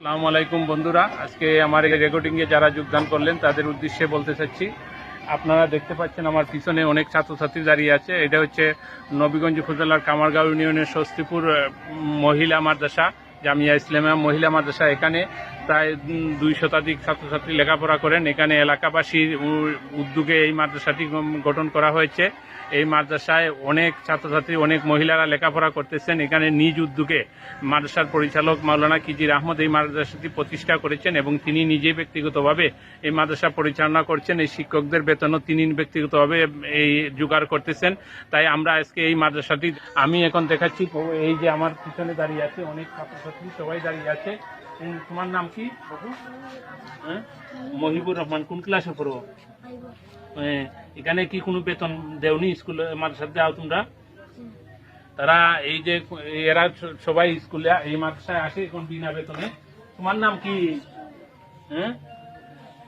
আসসালামু আলাইকুম বন্ধুরা। আজকে আমার এই রেকর্ডিংয়ে যারা যোগদান করলেন, তাদের উদ্দেশ্যে বলতে চাচ্ছি, আপনারা দেখতে পাচ্ছেন আমার পিছনে অনেক ছাত্রছাত্রী দাঁড়িয়ে আছে। এটা হচ্ছে নবীগঞ্জ উপজেলার কামারগাঁও ইউনিয়নের স্বস্তিপুর মহিলা মাদ্রাসা, জামিয়া ইসলামিয়া মহিলা মাদ্রাসা। এখানে প্রায় দুই শতাধিক ছাত্রছাত্রী লেখাপড়া করেন। এখানে এলাকাবাসীর উদ্যোগে এই মাদ্রাসাটি গঠন করা হয়েছে। এই মাদ্রাসায় অনেক ছাত্রছাত্রী, অনেক মহিলারা লেখাপড়া করতেছেন। এখানে নিজ উদ্যোগে মাদ্রাসার পরিচালক মাওলানা কিজির আহমদ এই মাদ্রাসাটি প্রতিষ্ঠা করেছেন এবং তিনি নিজে ব্যক্তিগতভাবে এই মাদ্রাসা পরিচালনা করছেন। এই শিক্ষকদের বেতনও তিনি ব্যক্তিগতভাবে এই জোগাড় করতেছেন। তাই আমরা আজকে এই মাদ্রাসাটি, আমি এখন দেখাচ্ছি, এই যে আমার পিছনে দাঁড়িয়ে আছে অনেক ছাত্রছাত্রী, সবাই দাঁড়িয়ে আছে। তোমার নাম কি? বাবু? হ্যাঁ? মহিবুর রহমান কোন ক্লাসে পড়ো হ্যাঁ, এখানে কি কোনো বেতন দেওনি স্কুলে মাদ্রাসা দাও তোমরা? তারা এই যে এরা সবাই স্কুলে এই মাদ্রাসায় আসে এখন বিনা বেতনে। তোমার নাম কি? হ্যাঁ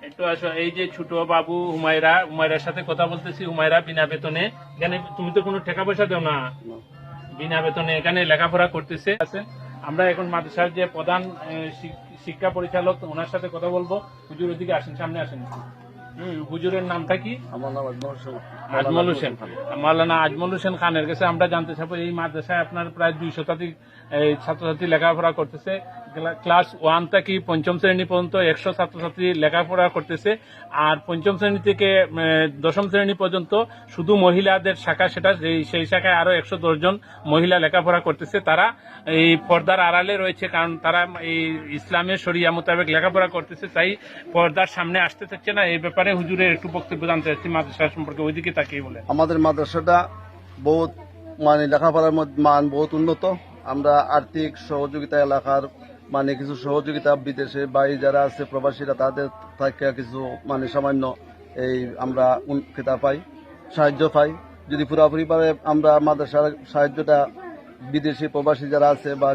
একটু আসো এই যে ছোট বাবু হুমায়রা হুমায়রার সাথে কথা বলতেছি হুমায়রা বিনা বেতনে। এখানে তুমি তো কোনো টাকা পয়সা দেও না? বিনা বেতনে এখানে লেখাপড়া করতেছে। আছেন। আমরা এখন মাদ্রাসার যে প্রধান শিক্ষা পরিচালক ওনার সাথে কথা বলব। হুজুর ওদিকে আসেন সামনে আসেন হুজুরের নামটা কি? আমার নাম আজমল হোসেন। আজমল হোসেন। মাওলানা আজমল হোসেন খানের কাছে আমরা জানতে চাবো এই মাদ্রাসায় আপনার প্রায় দুই শতাধিক ছাত্রছাত্রী লেখাপড়া করতেছে। ক্লাস ওয়ান থেকে পঞ্চম শ্রেণি পর্যন্ত একশো ছাত্রছাত্রী লেখাপড়া করতেছে, আর পঞ্চম শ্রেণি থেকে দশম শ্রেণি পর্যন্ত শুধু মহিলাদের শাখা সেটা, সেই- শাখায় আরও একশো জন মহিলা লেখাপড়া করতেছে। তারা এই পর্দার আড়ালে রয়েছে, কারণ তারা এই ইসলামের শরিয়া মোতাবেক লেখাপড়া করতেছে, তাই পর্দার সামনে আসতে চাচ্ছে না। এই ব্যাপারে হুজুরের একটু বক্তব্য জানতে চাচ্ছি, মাদ্রাসা সম্পর্কে। ওইদিকে তাকিয়ে বলে আমাদের মাদ্রাসাটা বহুত মানে লেখাপড়ার মান বহুত উন্নত। আমরা আর্থিক সহযোগিতা এলাকার মানে কিছু সহযোগিতা বিদেশে বাইরে যারা আছে প্রবাসীরা, তাদের থেকে কিছু মানে সামান্য এই আমরা খেতা পাই, সাহায্য পাই যদি পুরোপুরিভাবে আমরা মাদ্রাসার সাহায্যটা বিদেশি প্রবাসী যারা আছে বা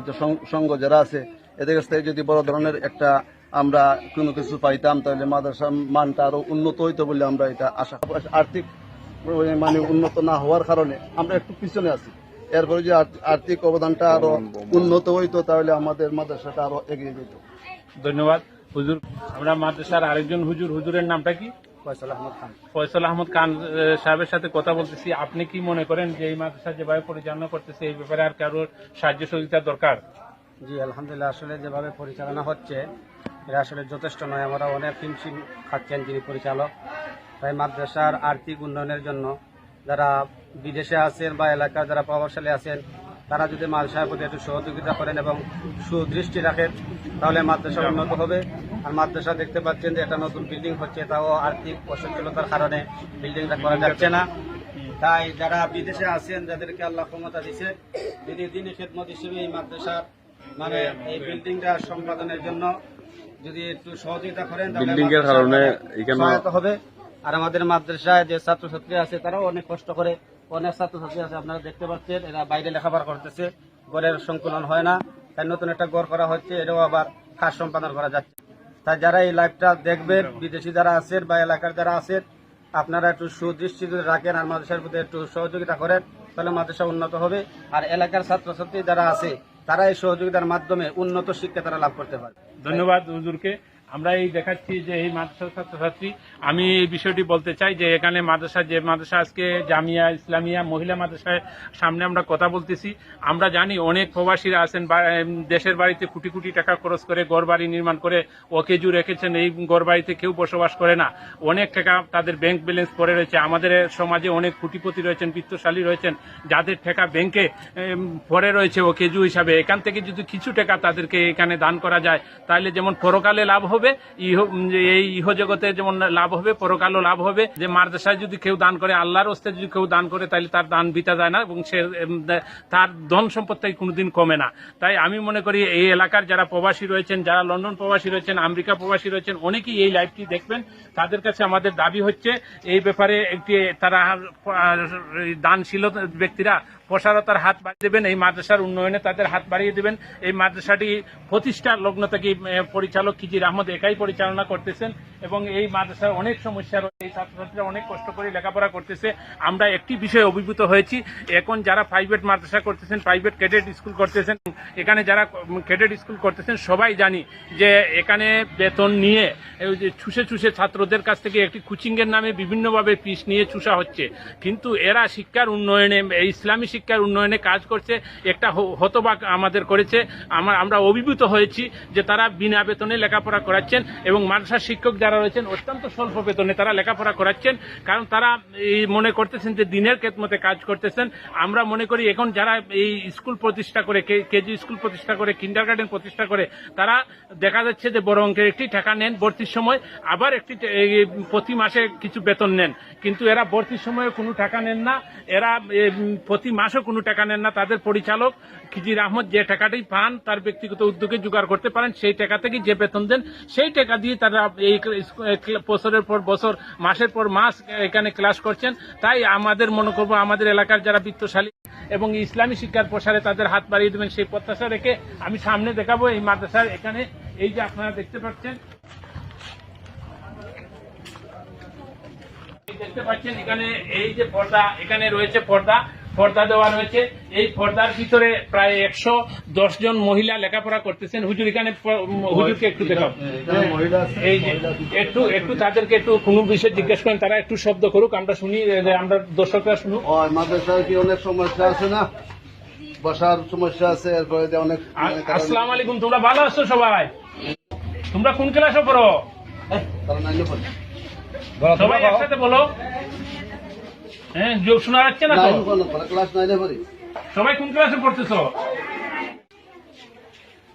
সংঘ যারা আছে, এদের কাছ থেকে যদি বড় ধরনের একটা আমরা কোনো কিছু পাইতাম, তাহলে মাদ্রাসার মানটা আরও উন্নত হইতো বলে আমরা এটা আশা। আর্থিক মানে উন্নত না হওয়ার কারণে আমরা একটু পিছনে আছি এরপরে যে আর্থিক অবদানটা আরও উন্নত হইতো তাহলে আমাদের মাদ্রাসাটা আরও এগিয়ে যেত। ধন্যবাদ। হুজুর আমরা মাদ্রাসার আরেকজন হুজুর হুজুরের নামটা কি? ফয়সাল আহমদ খান। ফয়সাল আহমদ খান সাহেবের সাথে কথা বলতেছি। আপনি কি মনে করেন যে এই মাদ্রাসা যেভাবে পরিচালনা করতেছে এই ব্যাপারে আর কারোর সাহায্য সহযোগিতা দরকার? জি আলহামদুলিল্লাহ আসলে যেভাবে পরিচালনা হচ্ছে এটা আসলে যথেষ্ট নয়। আমরা অনেক হিমশিম খাচ্ছেন যিনি পরিচালক। তাই মাদ্রাসার আর্থিক উন্নয়নের জন্য যারা বিদেশে আছেন বা এলাকার যারা প্রভাবশালী আছেন তারা যদি মাদ্রাসার প্রতি একটু সহযোগিতা করেন এবং সুদৃষ্টি রাখেন তাহলে মাদ্রাসা উন্নত হবে। আর মাদ্রাসা দেখতে পাচ্ছেন যে একটা নতুন বিল্ডিং হচ্ছে তাও আর্থিক অসচ্ছলতার কারণে বিল্ডিংটা করা যাচ্ছে না। তাই যারা বিদেশে আছেন যাদেরকে আল্লাহ ক্ষমতা দিছে যদি দিনই খেদমত হিসেবে এই মাদ্রাসার মানে এই বিল্ডিংটা সম্পাদনের জন্য যদি একটু সহযোগিতা করেন তাহলে বিল্ডিং এর কারণে সহায়তা হবে। আর আমাদের মাদ্রাসায় যে ছাত্রছাত্রী আছে তারাও অনেক কষ্ট করে অনেক ছাত্রছাত্রী আছে, আপনারা দেখতে পাচ্ছেন, এরা বাইরে লেখাপড়া করতেছে গড়ের সংকুলন হয় না, তাই নতুন একটা গড় করা হচ্ছে, এটাও আবার কাজ সম্পাদন করা যাচ্ছে। তাই যারা এই লাইভটা দেখবেন, বিদেশি যারা আছেন বা এলাকার যারা আছেন, আপনারা একটু সুদৃষ্টি রাখেন আর মাদ্রাসার প্রতি একটু সহযোগিতা করেন, তাহলে মাদ্রাসা উন্নত হবে। আর এলাকার ছাত্রছাত্রী যারা আছে, তারা এই সহযোগিতার মাধ্যমে উন্নত শিক্ষা তারা লাভ করতে পারে। ধন্যবাদ হুজুরকে। আমরা এই দেখাচ্ছি যে এই মাদ্রাসার ছাত্রছাত্রী। আমি এই বিষয়টি বলতে চাই যে এখানে মাদ্রাসা, যে মাদ্রাসা আজকে জামিয়া ইসলামিয়া মহিলা মাদ্রাসায় সামনে আমরা কথা বলতেছি। আমরা জানি অনেক প্রবাসীরা আছেন দেশের বাড়িতে কোটি কোটি টাকা খরচ করে গড় বাড়ি নির্মাণ করে অকেজু রেখেছেন, এই গড় বাড়িতে কেউ বসবাস করে না। অনেক টাকা তাদের ব্যাংক ব্যালেন্স পড়ে রয়েছে। আমাদের সমাজে অনেক কোটিপতি রয়েছেন, বিত্তশালী রয়েছেন। যাদের টাকা ব্যাংকে পড়ে রয়েছে অকেজু হিসাবে, এখান থেকে যদি কিছু টাকা তাদেরকে এখানে দান করা যায়, তাহলে যেমন পরকালে লাভ হবে এই ইহ জগতে যেমন লাভ হবে, পরকালও লাভ হবে। যে মাদ্রাসায় যদি কেউ দান করে, আল্লাহর হস্তে যদি কেউ দান করে তাহলে তার দান বিতা যায় না এবং সে তার ধন সম্পদ কোনোদিন কমে না। তাই আমি মনে করি এই এলাকার যারা প্রবাসী রয়েছেন, যারা লন্ডন প্রবাসী রয়েছেন, আমেরিকা প্রবাসী রয়েছেন, অনেকেই এই লাইভটি দেখবেন। তাদের কাছে আমাদের দাবি হচ্ছে, এই ব্যাপারে একটি তারা দানশীল ব্যক্তিরা প্রসারতার হাত বাড়িয়ে দেবেন, এই মাদ্রাসার উন্নয়নে তাদের হাত বাড়িয়ে দেবেন। এই মাদ্রাসাটি প্রতিষ্ঠার লগ্ন থেকে পরিচালক কিজির আহমদ একাই পরিচালনা করতেছেন। এবং এই মাদ্রাসার অনেক সমস্যা রয়েছে। এই ছাত্রছাত্রীরা অনেক কষ্ট করে লেখাপড়া করতেছে। আমরা একটি বিষয়ে অভিভূত হয়েছি। এখন যারা প্রাইভেট মাদ্রাসা করতেছেন প্রাইভেট ক্যাডেট স্কুল করতেছেন, এখানে যারা ক্যাডেট স্কুল করতেছেন, সবাই জানি যে এখানে বেতন নিয়ে ছুসে ছুসে ছাত্রদের কাছ থেকে একটি কোচিংয়ের নামে বিভিন্নভাবে ফিস নিয়ে চুষা হচ্ছে। কিন্তু এরা শিক্ষার উন্নয়নে ইসলামী শিক্ষার উন্নয়নে কাজ করছে। একটা হতবাক আমাদের করেছে। আমরা অভিভূত হয়েছি যে তারা বিনা বেতনে লেখাপড়া করাচ্ছেন এবং মাদ্রাসার শিক্ষক যারা রয়েছেন অত্যন্ত স্বল্প বেতনে তারা লেখাপড়া করাচ্ছেন, কারণ তারা এই মনে করতেছেন যে দিনের কেতমতে কাজ করতেছেন। আমরা মনে করি এখন যারা এই স্কুল প্রতিষ্ঠা করে কেজি স্কুল প্রতিষ্ঠা করে কিন্ডার গার্ডেন প্রতিষ্ঠা করে, তারা দেখা যাচ্ছে যে বড় অঙ্কের একটি টাকা নেন ভর্তির সময়, আবার একটি প্রতি মাসে কিছু বেতন নেন। কিন্তু এরা ভর্তির সময় কোনো টাকা নেন না, এরা প্রতি মাসেও কোনো টাকা নেন না। তাদের পরিচালক খিজির আহমদ যে টাকাটাই পান, তার ব্যক্তিগত উদ্যোগে জোগাড় করতে পারেন, সেই টাকা থেকে যে বেতন দেন, সেই টাকা দিয়ে তারা এই বছরের পর বছর, মাসের পর মাস এখানে ক্লাস করছেন। তাই আমাদের মনে করব আমাদের এলাকার যারা বিত্তশালী এবং ইসলামী শিক্ষার প্রসারে তাদের হাত বাড়িয়ে দেবেন সেই প্রত্যাশা রেখে আমি সামনে দেখাবো এই মাদ্রাসার এখানে। এই যে আপনারা দেখতে পাচ্ছেন। দেখতে পাচ্ছেন এখানে এই যে পর্দা, এখানে রয়েছে পর্দা। পর্দা দেওয়া রয়েছে। এই পর্দার ভিতরে প্রায় একশো দশ জন মহিলা লেখাপড়া করতেছেন। হুজুর এখানে হুজুরকে একটু দেখাও। আছে, এই যে মহিলা আছে। একটু একটু তাদেরকে একটু কোনো বিষয়ে জিজ্ঞেস করেন তারা একটু শব্দ করুক আমরা শুনি যে আমরা দর্শকরা শুনুক। ও মাদ্রাসার কি অনেক সমস্যা আছে না? বসার সমস্যা আছে এরপরে অনেক আসসালামু আলাইকুম তোমরা ভালো আছো সবাই? তোমরা কোন ক্লাসে পড়ো? সবাই একসাথে বলো। হ্যাঁ যোগ শোনা যাচ্ছে না ক্লাস সবাই কোন ক্লাসে পড়তেছো?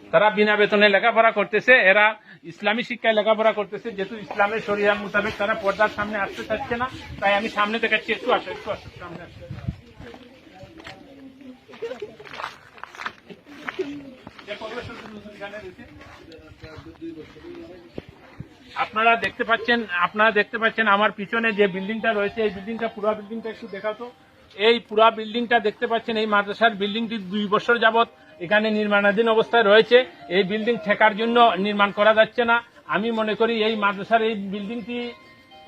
তারা বিনা বেতনে লেখাপড়া করতেছে এরা ইসলামী শিক্ষায় লেখাপড়া করতেছে যেহেতু ইসলামের শরিয়া মোতাবেক তারা পর্দার সামনে আসতে চাচ্ছে না তাই আমি সামনে দেখাচ্ছি একটু আসো একটু আসো সামনে আসো। আপনারা দেখতে পাচ্ছেন, আপনারা দেখতে পাচ্ছেন আমার পিছনে যে বিল্ডিংটা রয়েছে, এই বিল্ডিংটা, পুরা বিল্ডিংটা একটু দেখাতো এই পুরা বিল্ডিংটা দেখতে পাচ্ছেন, এই মাদ্রাসার বিল্ডিংটি দুই বছর যাবৎ এখানে নির্মাণাধীন অবস্থায় রয়েছে। এই বিল্ডিং ঠেকার জন্য নির্মাণ করা যাচ্ছে না। আমি মনে করি এই মাদ্রাসার এই বিল্ডিংটি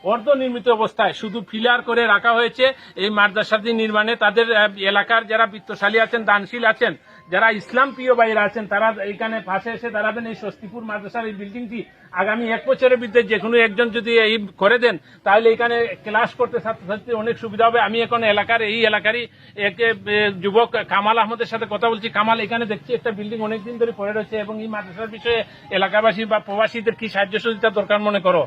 অর্ধ নির্মিত অবস্থায় শুধু ফিলার করে রাখা হয়েছে এই মাদ্রাসাটি নির্মাণে। তাদের এলাকার যারা বিত্তশালী আছেন, দানশীল আছেন, যারা ইসলাম প্রিয় বাইরা আছেন, তারা এখানে পাশে এসে দাঁড়াবেন এই স্বস্তিপুর মাদ্রাসার এই বিল্ডিংটি আগামী এক বছরের ভিতরে যে কোনো একজন যদি এই করে দেন, তাহলে এখানে ক্লাস করতে ছাত্রছাত্রী অনেক সুবিধা হবে। আমি এখন এলাকার, এই এলাকারই এক যুবক কামাল আহমদের সাথে কথা বলছি। কামাল, এখানে দেখছি একটা বিল্ডিং অনেকদিন ধরে পড়ে রয়েছে এবং এই মাদ্রাসার বিষয়ে এলাকাবাসী বা প্রবাসীদের কি সাহায্য সহযোগিতা দরকার মনে করো?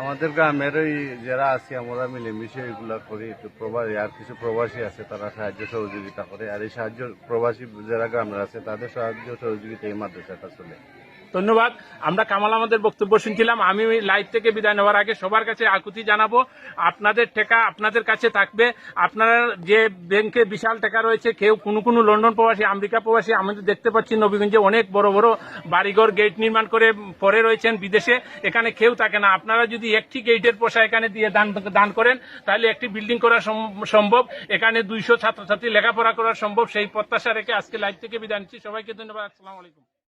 আমাদের গ্রামের ওই যারা আছি, আমরা মিলেমিশে এগুলা করি, একটু প্রবাসী, আর কিছু প্রবাসী আছে, তারা সাহায্য সহযোগিতা করে। আর এই সাহায্য প্রবাসী যারা গ্রামের আছে, তাদের সাহায্য সহযোগিতা এই মাদ্রাসাটা চলে। ধন্যবাদ। আমরা কামাল আমাদের বক্তব্য শুনছিলাম। আমি লাইভ থেকে বিদায় নেওয়ার আগে সবার কাছে আকুতি জানাব। আপনাদের টাকা আপনাদের কাছে থাকবে। আপনারা যে ব্যাংকে বিশাল টাকা রয়েছে, কেউ কোনো কোনো লন্ডন প্রবাসী, আমেরিকা প্রবাসী আমাদের দেখতে পাচ্ছি নবীগঞ্জে অনেক বড় বড় বাড়িঘর, গেট নির্মাণ করে পরে রয়েছেন বিদেশে। এখানে কেউ থাকে না। আপনারা যদি একটি গেটের পয়সা এখানে দিয়ে দান দান করেন, তাহলে একটি বিল্ডিং করা সম- সম্ভব। এখানে দুইশো ছাত্রছাত্রী লেখাপড়া করা সম্ভব। সেই প্রত্যাশা রেখে আজকে লাইভ থেকে বিদায় নিচ্ছি। সবাইকে ধন্যবাদ। আসসালামু আলাইকুম।